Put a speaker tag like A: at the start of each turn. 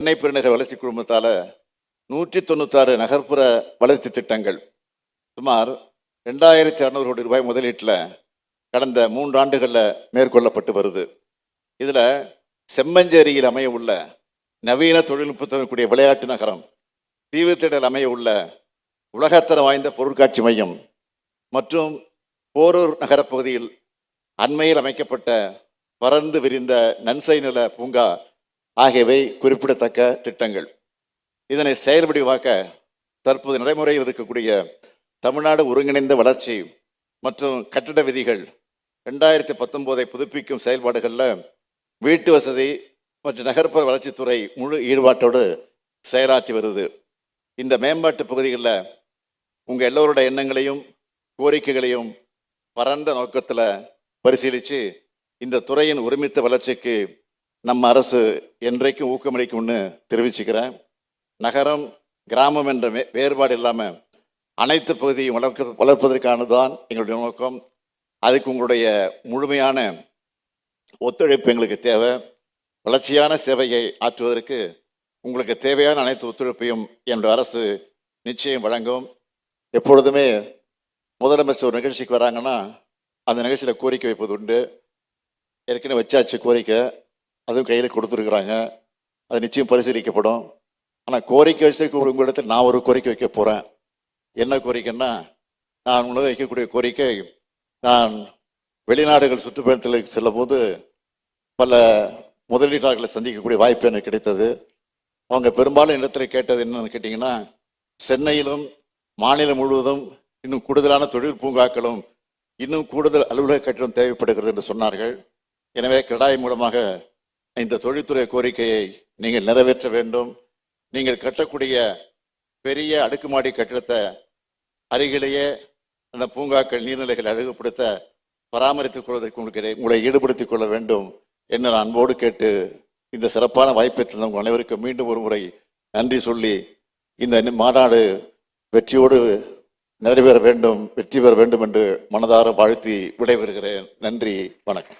A: சென்னை பெருநகர வளர்ச்சி குழுமத்தால் நூற்றி தொண்ணூத்தாறு நகர்ப்புற வளர்ச்சி திட்டங்கள் சுமார் ரெண்டாயிரத்தி அறநூறு கோடி ரூபாய் முதலீட்டில் கடந்த மூன்று ஆண்டுகளில் மேற்கொள்ளப்பட்டு வருது. இதில் செம்மஞ்சேரியில் அமைய உள்ள நவீன தொழில்நுட்பத்துடன் கூடிய விளையாட்டு நகரம் தீவுத்திடல் அமைய உள்ள உலகத்தரம் வாய்ந்த பொருட்காட்சி மையம் மற்றும் போரூர் நகரப்பகுதியில் அண்மையில் அமைக்கப்பட்ட பறந்து விரிந்த நன்சை நில பூங்கா ஆகியவை குறிப்பிடத்தக்க திட்டங்கள். இதனை செயல்படிவாக்க தற்போது நடைமுறையில் இருக்கக்கூடிய தமிழ்நாடு ஒருங்கிணைந்த வளர்ச்சி மற்றும் கட்டட விதிகள் ரெண்டாயிரத்தி பத்தொம்போதை புதுப்பிக்கும் செயல்பாடுகளில் வீட்டு வசதி மற்றும் நகர்ப்புற வளர்ச்சித்துறை முழு ஈடுபாட்டோடு செயலாற்றி வருது. இந்த மேம்பாட்டு பகுதிகளில் உங்கள் எல்லோருடைய எண்ணங்களையும் கோரிக்கைகளையும் பரந்த நோக்கத்தில் பரிசீலித்து இந்த துறையின் ஒருமித்த வளர்ச்சிக்கு நம்ம அரசு என்றைக்கும் ஊக்கமளிக்கும்னு தெரிவிச்சுக்கிறேன். நகரம் கிராமம் என்ற வே- வேறுபாடு இல்லாமல் அனைத்து பகுதியும் வளர்க்க வளர்ப்பதற்கானதுதான் எங்களுடைய நோக்கம். அதுக்கு உங்களுடைய முழுமையான ஒத்துழைப்பு எங்களுக்கு தேவை. வளர்ச்சியான சேவையை ஆற்றுவதற்கு உங்களுக்கு தேவையான அனைத்து ஒத்துழைப்பையும் என்னுடைய அரசு நிச்சயம் வழங்கும். எப்பொழுதுமே முதலமைச்சர் ஒரு நிகழ்ச்சிக்கு வராங்கன்னா அந்த நிகழ்ச்சியில் கோரிக்கை வைப்பது உண்டு. ஏற்கனவே வச்சாச்சு கோரிக்கை. அதுவும் கையில் கொடுத்துருக்குறாங்க. அது நிச்சயம் பரிசீலிக்கப்படும். ஆனால் கோரிக்கை வச்சதுக்கு உங்களிடத்தில் நான் ஒரு கோரிக்கை வைக்க போகிறேன் என்ன கோரிக்கைன்னா நான் உங்களை வைக்கக்கூடிய கோரிக்கை நான் வெளிநாடுகள் சுற்றுப்பயணத்தில் செல்லும்போது பல முதலீட்டாளர்களை சந்திக்கக்கூடிய வாய்ப்பு எனக்கு கிடைத்தது. அவங்க பெரும்பாலும் இடத்துல கேட்டது என்னன்னு கேட்டிங்கன்னா சென்னையிலும் மாநிலம் முழுவதும் இன்னும் கூடுதலான தொழில் பூங்காக்களும் இன்னும் கூடுதல் அலுவலக கட்டிடம் தேவைப்படுகிறது என்று சொன்னார்கள். எனவே கிடாய் மூலமாக இந்த தொழில்துறை கோரிக்கையை நீங்கள் நிறைவேற்ற வேண்டும். நீங்கள் கட்டக்கூடிய பெரிய அடுக்குமாடி கட்டிடத்தை அருகிலேயே அந்த பூங்காக்கள் நீர்நிலைகளை அழகுபடுத்த பராமரித்துக் கொள்வதற்கு உங்களுக்கு உங்களை ஈடுபடுத்திக் கொள்ள வேண்டும் என்று நான் அன்போடு கேட்டு இந்த சிறப்பான வாய்ப்பை தந்த உங்கள் அனைவருக்கும் மீண்டும் ஒரு முறை நன்றி சொல்லி இந்த மாநாடு வெற்றியோடு நிறைவேற வேண்டும் வெற்றி பெற வேண்டும் என்று மனதார வாழ்த்தி விடைபெறுகிறேன். நன்றி வணக்கம்.